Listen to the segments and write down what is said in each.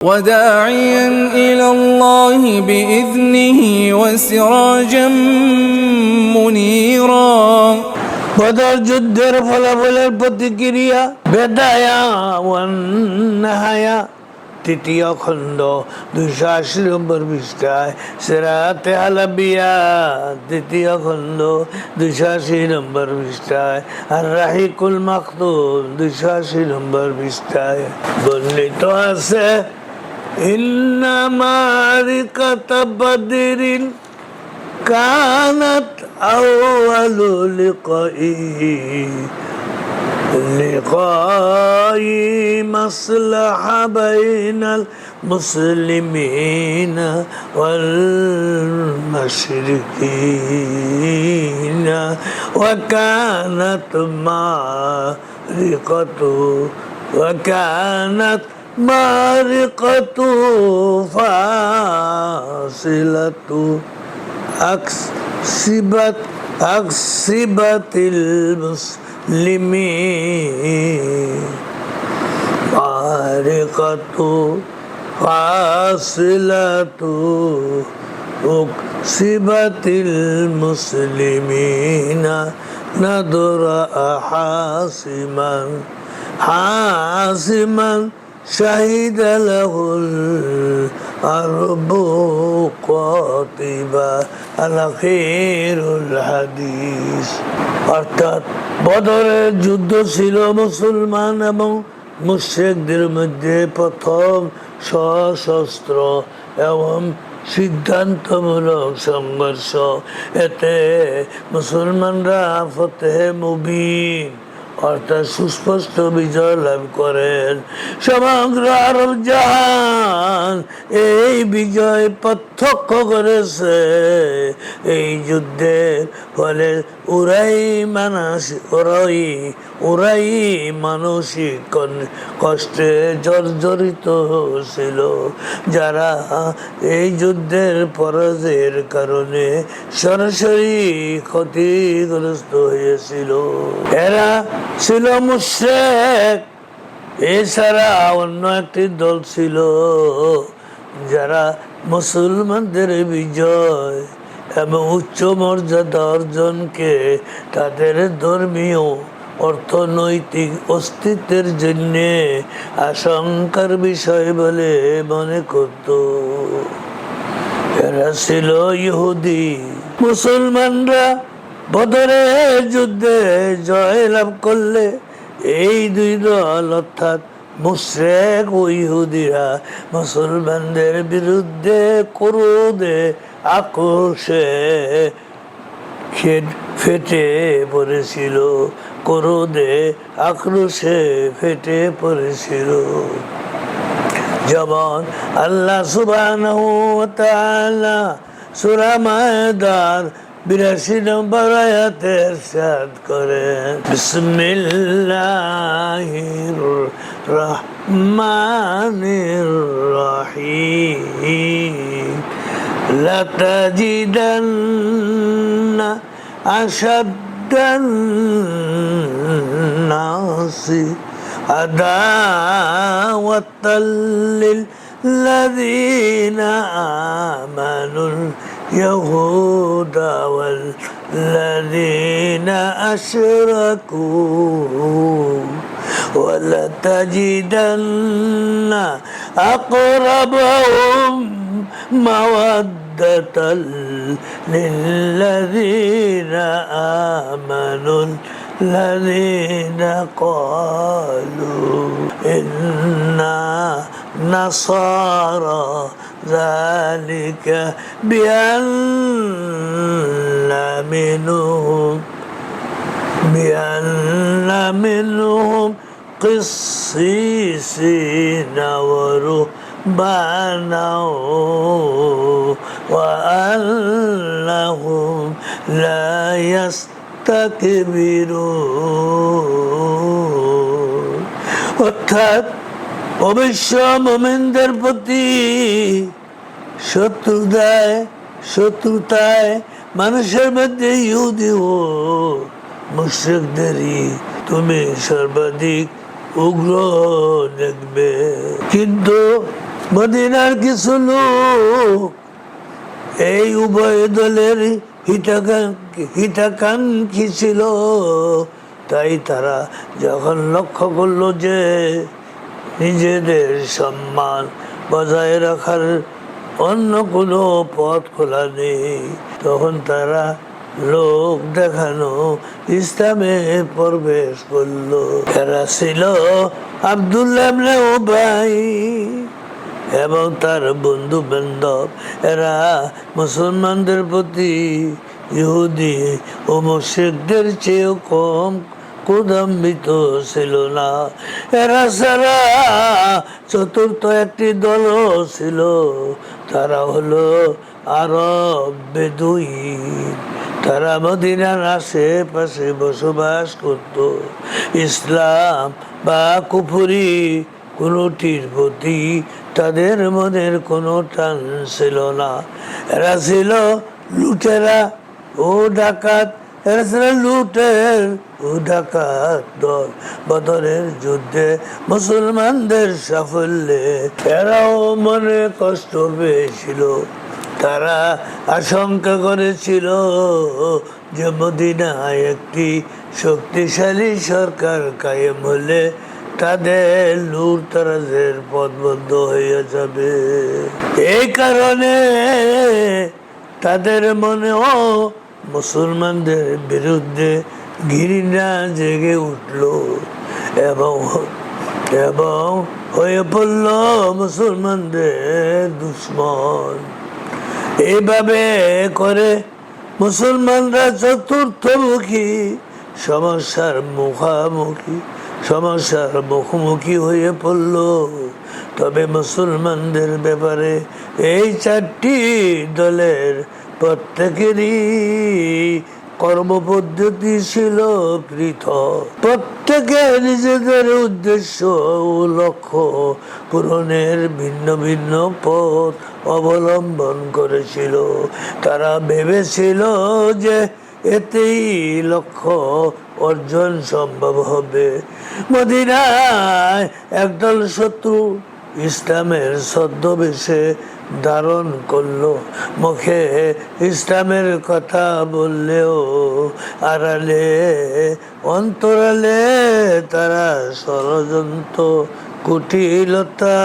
وداعيا إلى الله بإذنه وسراجا منيرا বদর যুদ্ধের ফলাফলের প্রতিক্রিয়া বেদায়া ওয়ান্নাহায়া তৃতীয় খণ্ড দুইশো আশি নম্বর পৃষ্ঠায় সেরাতে হালাবিয়া তৃতীয় খণ্ড দুইশো আশি নম্বর পৃষ্ঠায় আর রাহিকুল মাকতুম দুইশো আশি নম্বর পৃষ্ঠায় বর্ণিত আছে إن معركة بدر كانت أول لقائي لقائي مصلحة بين المسلمين والمشركين وكانت معركة وكانت معركة فاصلة أكسبت أكسبت المسلمين معركة فاصلة أكسبت المسلمين نذر حاسما حاسما شهد له الأرب قاطبا الأخير الحديث অর্থাৎ বদরের যুদ্ধ ছিল মুসলমান এবং মুশ্রিকদের মধ্যে প্রথম সশস্ত্র এবং সিদ্ধান্তমূলক সংঘর্ষ এতে মুসলমানরা ফতেহ মুবিন অর্থাৎ সুস্পষ্ট বিজয় লাভ করেন। সমগ্র আরব জাহান এই বিজয় প্রত্যক্ষ করেছে। এই যুদ্ধের ফলে উরাই মানস ওরাই ওরাই মানসিক কষ্টে জর্জরিত ছিল যারা এই যুদ্ধের পরাজয়ের কারণে সরাসরি ক্ষতিগ্রস্ত হয়েছিল। এরা ছিল মুশ্রেক। এছাড়া অন্য একটি দল ছিল যারা মুসলমানদের বিজয় এবং উচ্চ মর্যাদা অর্জনকে তাদের ধর্মীয়, অর্থনৈতিক অস্তিত্বের জন্য আশঙ্কার বিষয় বলে মনে করত। এরা ছিল ইহুদি। মুসলমানরা বদরের যুদ্ধে জয় লাভ করলে এই দুই দল অর্থাৎ মুশ্রেক ও ইহুদিরা মুসলমানদের বিরুদ্ধে ক্রোধে আক্রোশে ফেটে পড়েছিল, ক্রোধে আক্রোশে ফেটে পড়েছিল। যেমন আল্লাহ সুবহানাহু ওয়া তাআলা সূরা মায়দার বিরাশি নম্বর আয়াতে ইরশাদ করেন বিসমিল্লাহির রহমানির রহিম لتجدن أشد الناس عداوة للذين آمنوا اليهود والذين أشركوا ولتجدن أقربهم مودة للذين آمنوا الذين قالوا إنا نصارى. ذلك بأن منهم بأن منهم قسيسين ورهبانا وأنهم لا يستكبرون অর্থাৎ অবশ্য মোমেনদের প্রতি শত্রুতায় শত্রুতায় মানুষের মধ্যে ইহুদি ও মুশ্রিকদেরই তুমি সর্বাধিক উগ্র দেখবে। কিন্তু মদিনার কিছু লোক এই উভয় দলের হিতাকাঙ্ক্ষী হিতাকাঙ্ক্ষী ছিল। তাই তারা যখন লক্ষ্য করল যে নিজেদের সম্মান বজায় রাখার অন্য কোনো পথ খোলা নেই। তখন তারা লোক দেখানো ইসলামে প্রবেশ করল। এরা ছিল আবদুল্লাহ এবং তার বন্ধু বান্ধব। এরা মুসলমানদের প্রতি ইহুদি ও মুশিকদের চেয়েও কম কুদম্বিত ছিল না। এরা ছাড়া চতুর্থ একটি দল ছিল। তারা হলো আরব বেদুই তারা মদিনার আশেপাশে বসবাস করত। ইসলাম বা কুফুরি কোনোটির প্রতি তাদের মনের কোনো টান ছিল না। এরা ছিল লুটেরা ও ডাকাত লুটের ও ডাকাত দল বদরের যুদ্ধে মুসলমানদের সাফল্যে এরাও মনে কষ্ট পেয়েছিল। তারা আশঙ্কা করেছিল যে মদিনায় একটি শক্তিশালী সরকার কায়েম হলে তাদের লুর তারাজের পথ বন্ধ হয়ে যাবে। এই কারণে তাদের মনেও মুসলমানদের বিরুদ্ধে ঘৃণা জেগে উঠল এবং এবং হয়ে পড়ল মুসলমানদের দুশ্মন। এইভাবে করে মুসলমানরা চতুর্থমুখী সমস্যার মুখামুখি, সমস্যার মুখোমুখি হয়ে পড়ল। তবে মুসলমানদের ব্যাপারে এই চারটি দলের প্রত্যেকেরই কর্মপদ্ধতি ছিল পৃথক। প্রত্যেকে নিজেদের উদ্দেশ্য ও লক্ষ্য পূরণের ভিন্ন ভিন্ন পথ অবলম্বন করেছিল। তারা ভেবেছিল যে এতেই লক্ষ্য অর্জন সম্ভব হবে। মদিনায় একদল শত্রু ইসলামের ছদ্মবেশে ধারণ করল। মুখে ইসলামের কথা বললেও আড়ালে, অন্তরালে তারা ষড়যন্ত্র, কুটিলতা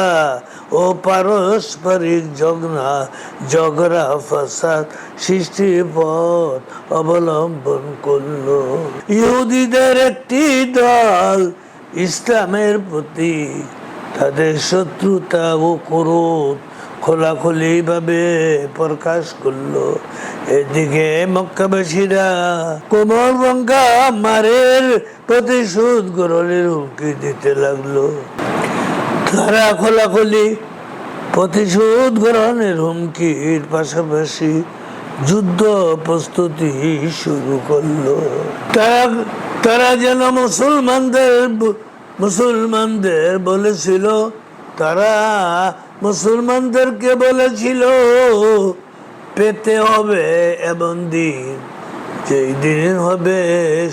ও পারস্পরিক জগনা জগরা ফাসাদ সৃষ্টির পথ অবলম্বন করল। ইহুদিদের একটি দল ইসলামের প্রতি তাদের শত্রুতা ও ক্রোধ খোলাখুলি ভাবে প্রকাশ করল। এদিকে মক্কাবাসীরা কোমর রঙ্গা মারের প্রতিশোধ গ্রহণের হুমকি দিতে লাগল। তারা খোলাখুলি প্রতিশোধ গ্রহণের হুমকির পাশাপাশি যুদ্ধ প্রস্তুতি শুরু করল। তারা তারা যেন মুসলমানদের মুসলমানদের বলেছিল, তারা মুসলমানদেরকে বলেছিল, পেতে হবে এমন দিন যেই দিন হবে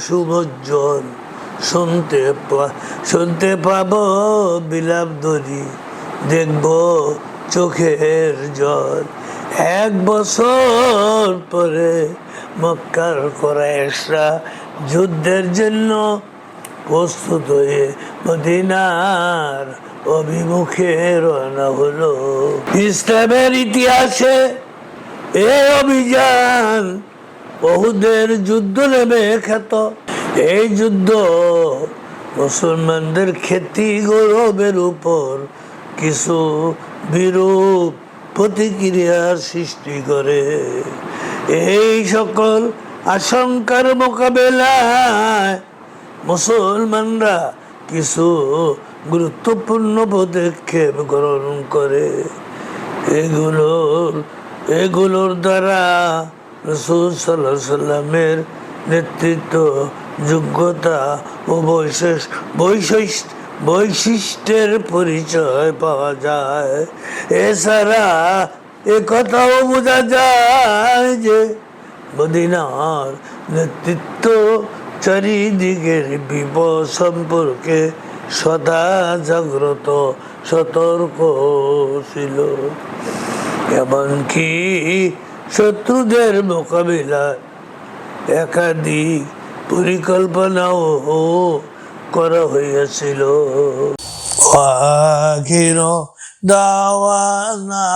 সুমজ্জল শুনতে শুনতে পাব বিলাপ দরি দেখব চোখের জল। এক বছর পরে মক্কার করাইশরা যুদ্ধের জন্য প্রস্তুত হয়ে মদিনার অভিমুখে রওনা হলো। ইসলামের ইতিহাসে এ অভিযান বহুদের যুদ্ধ নেমে খ্যাত। এই যুদ্ধ মুসলমানদের খ্যাতি গৌরবের উপর কিছু বিরূপ প্রতিক্রিয়ার সৃষ্টি করে। এই সকল আশঙ্কার মোকাবেলায় মুসলমানরা কিছু গুরুত্বপূর্ণ পদক্ষেপ গ্রহণ করে। এগুলোর এগুলোর দ্বারা রসুল সাল্লামের নেতৃত্ব, যোগ্যতা ও বৈশেষ বৈশিষ্ট্য বৈশিষ্ট্যের পরিচয় পাওয়া যায়। এছাড়া একথাও বোঝা যায় যে মদিনার নেতৃত্ব চারিদিকের বিপদ সম্পর্কে সদা জাগ্রত, সতর্ক ছিল। এমনকি শত্রুদের মোকাবিলা একাধিক পরিকল্পনাও করা হইয়াছিল দাওয়ানা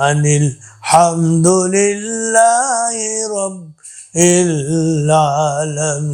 আনিল হামদুলিল্লাহ রব العالمين.